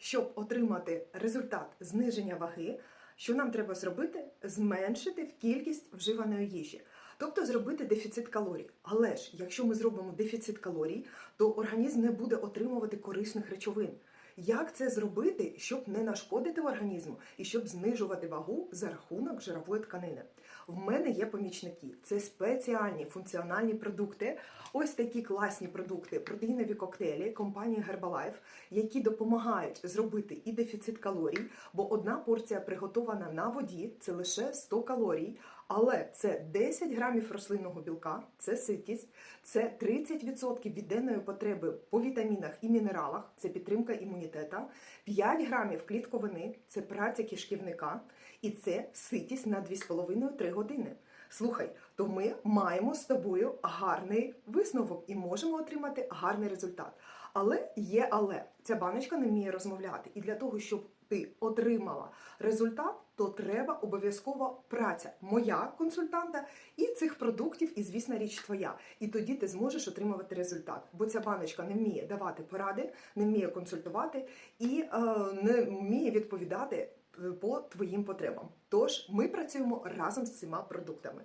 щоб отримати результат зниження ваги, що нам треба зробити? Зменшити в кількість вживаної їжі. Тобто зробити дефіцит калорій. Але ж якщо ми зробимо дефіцит калорій, то організм не буде отримувати корисних речовин. Як це зробити, щоб не нашкодити організму і щоб знижувати вагу за рахунок жирової тканини? В мене є помічники. Це спеціальні функціональні продукти. Ось такі класні продукти, протеїнові коктейлі компанії Herbalife, які допомагають зробити і дефіцит калорій, бо одна порція приготована на воді це лише 100 калорій. Але це 10 грамів рослинного білка, це ситість, це 30% від денної потреби по вітамінах і мінералах, це підтримка імунітета, 5 грамів клітковини, це праця кишківника, і це ситість на 2,5-3 години. Слухай, то ми маємо з тобою гарний висновок і можемо отримати гарний результат. Але є але ця баночка не вміє розмовляти. І для того, щоб ти отримала результат, то треба обов'язково праця моя консультанта і цих продуктів, і звісно, річ твоя. І тоді ти зможеш отримувати результат. Бо ця баночка не вміє давати поради, не вміє консультувати і е, не вміє відповідати е, по твоїм потребам. Тож ми працюємо разом з цими продуктами.